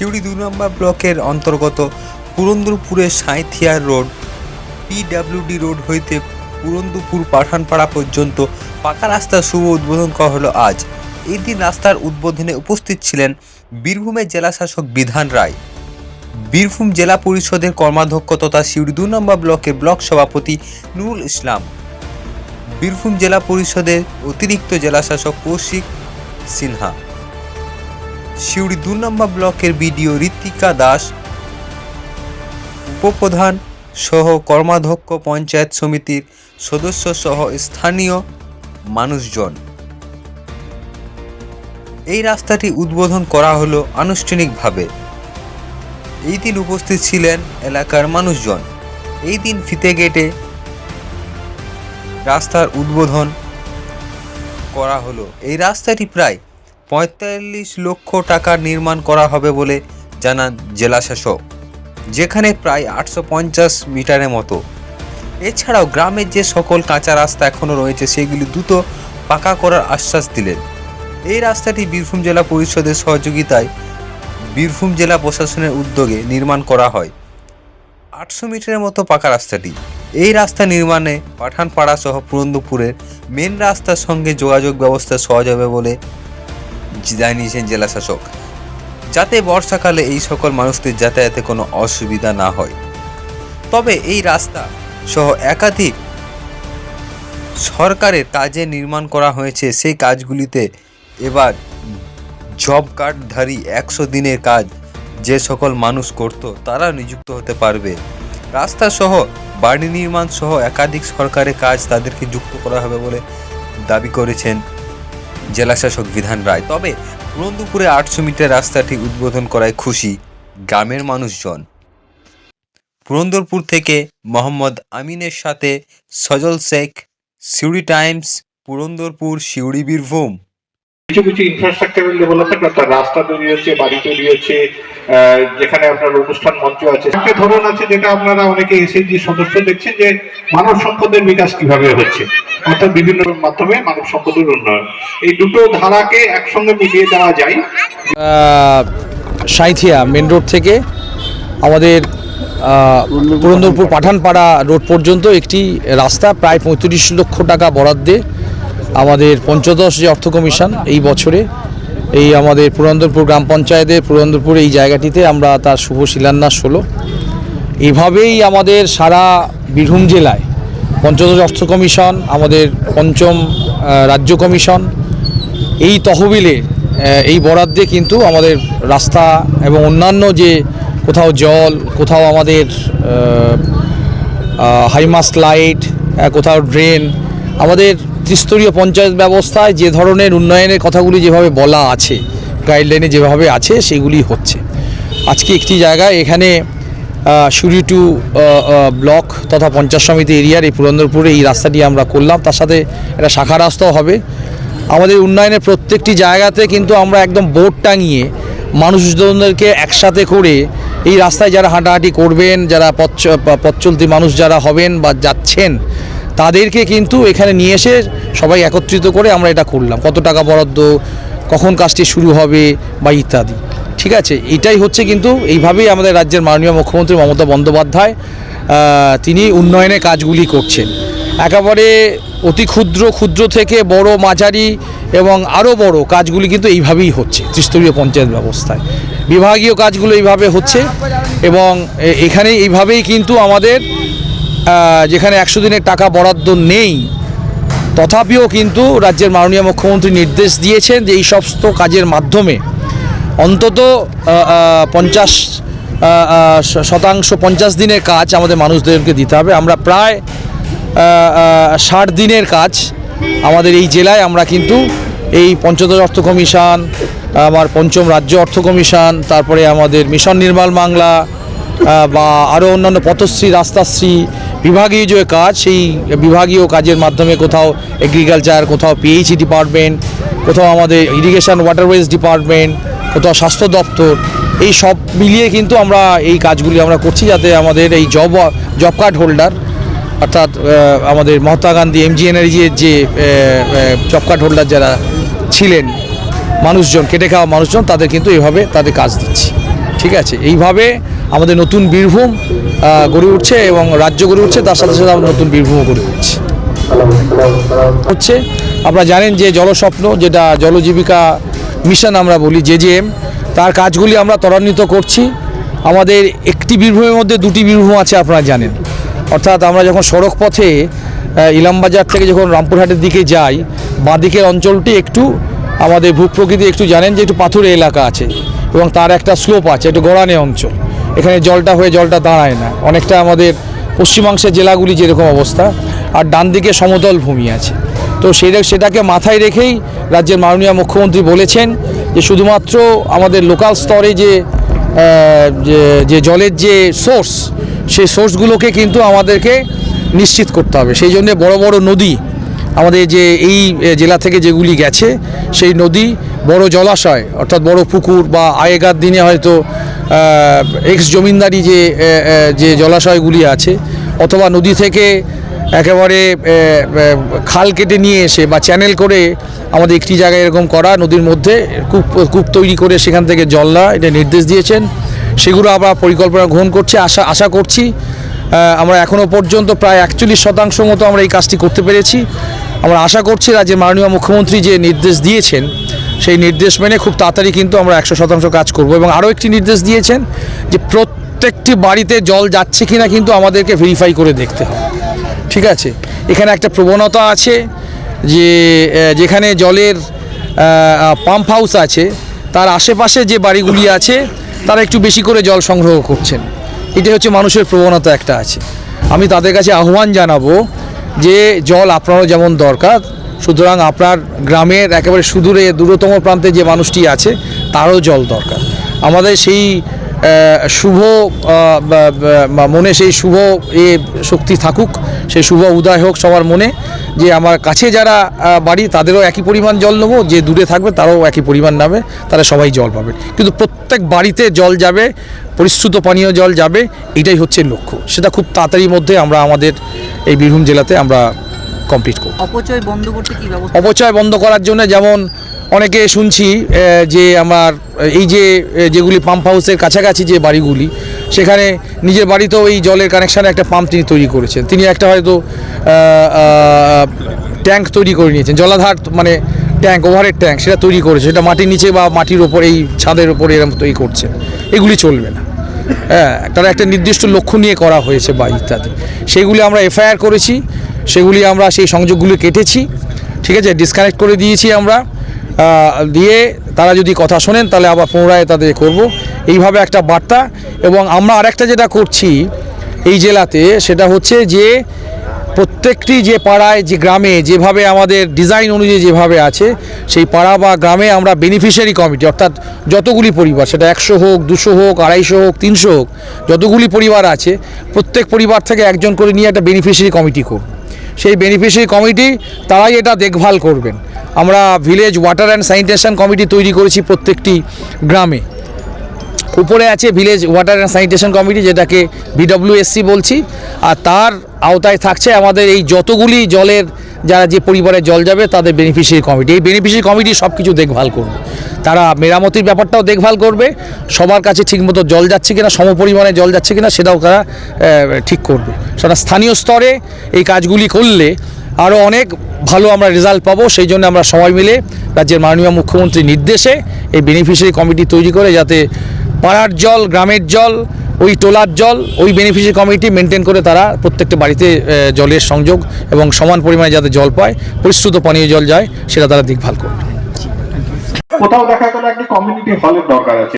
সিউড়ি দু নম্বর ব্লকের অন্তর্গত পুরন্দরপুরের সাঁইথিয়া রোড পিডাব্লিউডি রোড হইতে পুরন্দরপুর পাঠানপাড়া পর্যন্ত পাকা রাস্তার শুভ উদ্বোধন করা হলো আজ। এই দিন রাস্তার উদ্বোধনে উপস্থিত ছিলেন বীরভূমের জেলাশাসক বিধান রায়। বীরভূম জেলা পরিষদের কর্মাধ্যক্ষ তথা সিউড়ি দু নম্বর ব্লকের ব্লক সভাপতি নুরুল ইসলাম, বীরভূম জেলা পরিষদের অতিরিক্ত জেলাশাসক কৌশিক সিনহা। সিউড়ি দু নম্বর ব্লকের বিডিও ঋত্বিকা দাস, উপপ্রধান সহ কর্মাধ্যক্ষ পঞ্চায়েত সমিতির সদস্য সহ স্থানীয় মানুষজন। এই রাস্তাটি উদ্বোধন করা হলো আনুষ্ঠানিকভাবে। এই দিন উপস্থিত ছিলেন এলাকার মানুষজন। এই দিন ফিতে গেটে রাস্তার উদ্বোধন করা হলো। এই রাস্তাটি প্রায় পঁয়তাল্লিশ লক্ষ টাকার নির্মাণ করা হবে বলে জানান জেলাশাসক যেখানে প্রায় আটশো পঞ্চাশ মিটারের মতো। এছাড়াও গ্রামের যে সকল কাঁচা রাস্তা এখনও রয়েছে, সেগুলি দ্রুত পাকা করার আশ্বাস দিলেন। এই রাস্তাটি বীরভূম জেলা পরিষদের সহযোগিতায় বীরভূম জেলা প্রশাসনের উদ্যোগে নির্মাণ করা হয়। আটশো মিটারের মতো পাকা রাস্তাটি। এই রাস্তা নির্মাণে পাঠানপাড়া সহ পুরন্দপুরের মেন রাস্তার সঙ্গে যোগাযোগ ব্যবস্থা সহজ হবে বলে জানিয়েছেন জেলা শাসক। যাতে বর্ষাকালে এই সকল মানুষদের যাতায়াতে কোনো অসুবিধা না হয়। তবে এই রাস্তা সহ একাধিক সরকারের কাজে নির্মাণ করা হয়েছে, সেই কাজগুলিতে এবার জব কার্ডধারী একশো দিনের কাজ যে সকল মানুষ করত তারা নিযুক্ত হতে পারবে। রাস্তা সহ বাড়ি নির্মাণ সহ একাধিক সরকারের কাজ তাদেরকে যুক্ত করা হবে বলে দাবি করেছেন জেলাশাসক বিধান রায়। তবে পুরন্দপুরে আটশো মিটার রাস্তাটি উদ্বোধন করায় খুশি গ্রামের মানুষজন। পুরন্দরপুর থেকে মোহাম্মদ আমিনের সাথে সজল শেখ, সিউড়ি টাইমস, পুরন্দরপুর, সিউড়ি বীরভূম। কিছু কিছু ইনফ্রাস্ট্রাকচারাল ডেভেলপমেন্ট অর্থাৎ রাস্তা তৈরি হচ্ছে, বাড়ি তৈরি হচ্ছে যেখানে আপনার অনুষ্ঠান মঞ্চ আছে। একটা ধরন আছে যেটা আপনারা অনেকে এসএনজি সদস্য দেখছেন যে মানব সম্পদের বিকাশ কীভাবে হচ্ছে, অর্থাৎ বিভিন্ন মাধ্যমে মানব সম্পদের উন্নয়ন। এই দুটো ধারাকে একসঙ্গে মিলিয়ে দেওয়া যায়। সাঁইথিয়া মেন রোড থেকে আমাদের পুরন্দরপুর পাঠানপাড়া রোড পর্যন্ত একটি রাস্তা, প্রায় পঁয়ত্রিশ লক্ষ টাকা বরাদ্দে আমাদের পঞ্চদশ যে অর্থ কমিশন এই বছরে, এই আমাদের পুরন্দরপুর গ্রাম পঞ্চায়েতের পুরন্দরপুর এই জায়গাটিতে আমরা তার শুভ শিলান্যাস হলো। এভাবেই আমাদের সারা বীরভূম জেলায় পঞ্চদশ অর্থ কমিশন, আমাদের পঞ্চম রাজ্য কমিশন, এই তহবিলে এই বরাদ্দে কিন্তু আমাদের রাস্তা এবং অন্যান্য যে কোথাও জল, কোথাও আমাদের হাইমাস লাইট কোথাও ড্রেন, আমাদের ত্রিস্তরীয় পঞ্চায়েত ব্যবস্থায় যে ধরনের উন্নয়নের কথাগুলি যেভাবে বলা আছে গাইডলাইনে যেভাবে আছে, সেগুলি হচ্ছে। আজকে একটি জায়গায় এখানে টু ব্লক তথা পঞ্চায়েত সমিতি এরিয়ার এই পুরন্দরপুরে এই রাস্তাটি আমরা করলাম। তার সাথে একটা শাখা রাস্তাও হবে। আমাদের উন্নয়নের প্রত্যেকটি জায়গাতে কিন্তু আমরা একদম বোর্ড টাঙিয়ে মানুষজনদেরকে একসাথে করে এই রাস্তায় যারা হাঁটাহাঁটি করবেন, যারা পথ চ- প- পথ চলতি মানুষ যারা হবেন বা যাচ্ছেন তাদেরকে কিন্তু এখানে নিয়ে এসে সবাই একত্রিত করে আমরা এটা করলাম। কত টাকা বরাদ্দ, কখন কাজটি শুরু হবে বা ইত্যাদি। ঠিক আছে? এটাই হচ্ছে কিন্তু এইভাবেই আমাদের রাজ্যের মাননীয় মুখ্যমন্ত্রী মমতা বন্দ্যোপাধ্যায় তিনি উন্নয়নের কাজগুলি করছেন। একেবারে অতি ক্ষুদ্র ক্ষুদ্র থেকে বড় মাঝারি এবং আরও বড় কাজগুলি কিন্তু এইভাবেই হচ্ছে, ত্রিস্তরীয় পঞ্চায়েত ব্যবস্থায়। বিভাগীয় কাজগুলো এইভাবে হচ্ছে এবং এখানে এইভাবেই কিন্তু আমাদের যেখানে একশো দিনের টাকা বরাদ্দ নেই। তথাপিও কিন্তু রাজ্যের মাননীয় মুখ্যমন্ত্রী নির্দেশ দিয়েছেন যে এই সমস্ত কাজের মাধ্যমে অন্তত পঞ্চাশ শতাংশ পঞ্চাশ দিনের কাজ আমাদের মানুষদেরকে দিতে হবে। আমরা প্রায় ষাট দিনের কাজ আমাদের এই জেলায় আমরা কিন্তু এই পঞ্চদশ অর্থ কমিশন, আমার পঞ্চম রাজ্য অর্থ কমিশন, তারপরে আমাদের মিশন নির্মল বাংলা বা আরও অন্যান্য পথশ্রী, রাস্তাশ্রী, বিভাগীয় যে কাজ, সেই বিভাগীয় কাজের মাধ্যমে কোথাও এগ্রিকালচার কোথাও পিএইচই ডিপার্টমেন্ট কোথাও আমাদের ইরিগেশন ওয়াটারওয়েজ ডিপার্টমেন্ট কোথাও স্বাস্থ্য দপ্তর, এই সব মিলিয়ে কিন্তু আমরা এই কাজগুলি আমরা করছি যাতে আমাদের এই জব জব কার্ড হোল্ডার অর্থাৎ আমাদের মহাত্মা গান্ধী এমজি এনার্জির যে জব কার্ড হোল্ডার যারা ছিলেন, মানুষজন, কেটে খাওয়া মানুষজন, তাদের কিন্তু এভাবে তাদের কাজ দিচ্ছি। ঠিক আছে? এইভাবে আমাদের নতুন বীরভূম গড়ে উঠছে এবং রাজ্য গড়ে উঠছে, তার সাথে সাথে আমাদের নতুন বীরভূমও গড়ে উঠছে হচ্ছে, আপনারা জানেন যে জলস্বপ্ন, যেটা জলজীবিকা মিশন আমরা বলি, জেজেএম, তার কাজগুলি আমরা ত্বরান্বিত করছি। আমাদের একটি বীরভূমের মধ্যে দুটি বীরভূম আছে, আপনারা জানেন। অর্থাৎ আমরা যখন সড়ক পথে ইলামবাজার থেকে যখন রামপুরহাটের দিকে যাই, বাঁদিকের অঞ্চলটি একটু, আমাদের ভূপ্রকৃতি একটু জানেন যে একটু পাথুরে এলাকা আছে এবং তার একটা স্লোপ আছে, একটু গড়ানে অঞ্চল। এখানে জলটা হয়ে জলটা দাঁড়ায় না। অনেকটা আমাদের পশ্চিমাংশের জেলাগুলি যেরকম অবস্থা, আর ডান দিকে সমতল ভূমি আছে। তো সেই সেটাকে মাথায় রেখেই রাজ্যের মাননীয় মুখ্যমন্ত্রী বলেছেন যে শুধুমাত্র আমাদের লোকাল স্তরে যে যে- জলের যে সোর্স সেই সোর্সগুলোকে কিন্তু আমাদেরকে নিশ্চিত করতে হবে। সেই জন্য বড় বড় নদী আমাদের যে এই জেলা থেকে যেগুলি গেছে, সেই নদী বড় জলাশয়, অর্থাৎ বড় পুকুর বা আগেকার দিনে হয়তো এক্স জমিনদারি যে যে জলাশয়গুলি আছে, অথবা নদী থেকে একেবারে খাল কেটে নিয়ে এসে বা চ্যানেল করে আমাদের একটি জায়গায় এরকম করা নদীর মধ্যে কূপ কূপ তৈরি করে সেখান থেকে জল নেওয়া, এটা নির্দেশ দিয়েছেন। সেগুলো আমরা পরিকল্পনা গ্রহণ করছি, আশা আশা করছি। আমরা এখনও পর্যন্ত প্রায় একচল্লিশ শতাংশ মতো আমরা এই কাজটি করতে পেরেছি। আমরা আশা করছি রাজ্যের মাননীয় মুখ্যমন্ত্রী যে নির্দেশ দিয়েছেন সেই নির্দেশ মেনে খুব তাড়াতাড়ি কিন্তু আমরা একশো শতাংশ কাজ করব। এবং আরও একটি নির্দেশ দিয়েছেন যে প্রত্যেকটি বাড়িতে জল যাচ্ছে কি না কিন্তু আমাদেরকে ভেরিফাই করে দেখতে হবে। ঠিক আছে? এখানে একটা প্রবণতা আছে যে যেখানে জলের পাম্প হাউস আছে, তার আশেপাশে যে বাড়িগুলি আছে, তারা একটু বেশি করে জল সংগ্রহ করছেন। এটা হচ্ছে মানুষের প্রবণতা একটা আছে। আমি তাদের কাছে আহ্বান জানাব যে, জল আপনারও যেমন দরকার সুতরাং আপনার গ্রামের একেবারে সুদূরে দূরতম প্রান্তে যে মানুষটি আছে, তারও জল দরকার। আমাদের সেই শুভ মনে সেই শুভ এ শক্তি থাকুক, সেই শুভ উদয় হোক সবার মনে, যে আমার কাছে যারা বাড়ি, তাদেরও একই পরিমাণ জল নেব, যে দূরে থাকবে তারাও একই পরিমাণ নেবে তারা সবাই জল পাবে। কিন্তু প্রত্যেক বাড়িতে জল যাবে, পরিশ্রুত পানীয় জল যাবে, এটাই হচ্ছে লক্ষ্য। সেটা খুব তাড়াতাড়ির মধ্যে আমরা আমাদের এই বীরভূম জেলাতে আমরা কমপ্লিট করব। অপচয় বন্ধ করতে কি ব্যবস্থা? অপচয় বন্ধ করার জন্য যেমন অনেকে শুনছি যে আমার এই যে যেগুলি পাম্প হাউসের কাছাকাছি যে বাড়িগুলি সেখানে নিজের বাড়িতেও এই জলের কানেকশানে একটা পাম্প তিনি তৈরি করেছেন। তিনি একটা হয়তো ট্যাঙ্ক তৈরি করে নিয়েছেন জলাধার মানে ট্যাঙ্ক ওভারের ট্যাঙ্ক সেটা তৈরি করেছে সেটা মাটির নিচে বা মাটির ওপর এই ছাদের ওপরে এরকম তৈরি করছে এগুলি চলবে না। হ্যাঁ তারা একটা নির্দিষ্ট লক্ষ্য নিয়ে করা হয়েছে বা ইত্যাদি। সেগুলি আমরা এফআইআর করেছি। সেগুলি আমরা সেই সংযোগগুলি কেটেছি, ঠিক আছে? ডিসকানেক্ট করে দিয়েছি আমরা। দিয়ে তারা যদি কথা শোনেন, তাহলে আবার পুনরায় তাদের করব। এইভাবে একটা বার্তা। এবং আমরা আরেকটা যেটা করছি এই জেলাতে, সেটা হচ্ছে যে প্রত্যেকটি যে পাড়ায়, যে গ্রামে, যেভাবে আমাদের ডিজাইন অনুযায়ী যেভাবে আছে, সেই পাড়া বা গ্রামে আমরা বেনিফিশিয়ারি কমিটি অর্থাৎ যতগুলি পরিবার, সেটা একশো হোক, দুশো হোক, আড়াইশো হোক, তিনশো হোক, যতগুলি পরিবার আছে, প্রত্যেক পরিবার থেকে একজন করে নিয়ে একটা বেনিফিশিয়ারি কমিটি করব। সেই বেনিফিশিয়ারি কমিটি তারাই এটা দেখভাল করবেন। আমরা village water and sanitation committee তৈরি করেছি প্রত্যেকটি গ্রামে। উপরে আছে village water and sanitation committee যেটাকে বিডব্লিউএসসি বলছি। আর তার আওতায় থাকছে আমাদের এই যতগুলি জলের যারা যে পরিবারে জল যাবে, তাদের বেনিফিশিয়ারি কমিটি এই বেনিফিশিয়ারি কমিটি সব কিছু দেখভাল করবে। তারা মেরামতির ব্যাপারটাও দেখভাল করবে। সবার কাছে ঠিকমতো জল যাচ্ছে কিনা সম পরিমাণে জল যাচ্ছে কিনা, সেটাও তারা ঠিক করবে। সেটা স্থানীয় স্তরে এই কাজগুলি করলে আরও অনেক ভালো আমরা রেজাল্ট পাবো। সেই জন্য আমরা সবাই মিলে রাজ্যের মাননীয় মুখ্যমন্ত্রীর নির্দেশে এই বেনিফিশিয়ারি কমিটি তৈরি করে, যাতে পাড়ার জল, গ্রামের জল ওই টোলার জল, ওই বেনিফিশিয়ারি কমিটি মেনটেন করে তারা প্রত্যেকটা বাড়িতে জলের সংযোগ এবং সমান পরিমাণে যাতে জল পায়, পরিশ্রুত পানীয় জল যায়, সেটা তারা দেখভাল করবে। কোথাও দেখা গেল একটি কমিউনিটি হলের দরকার আছে।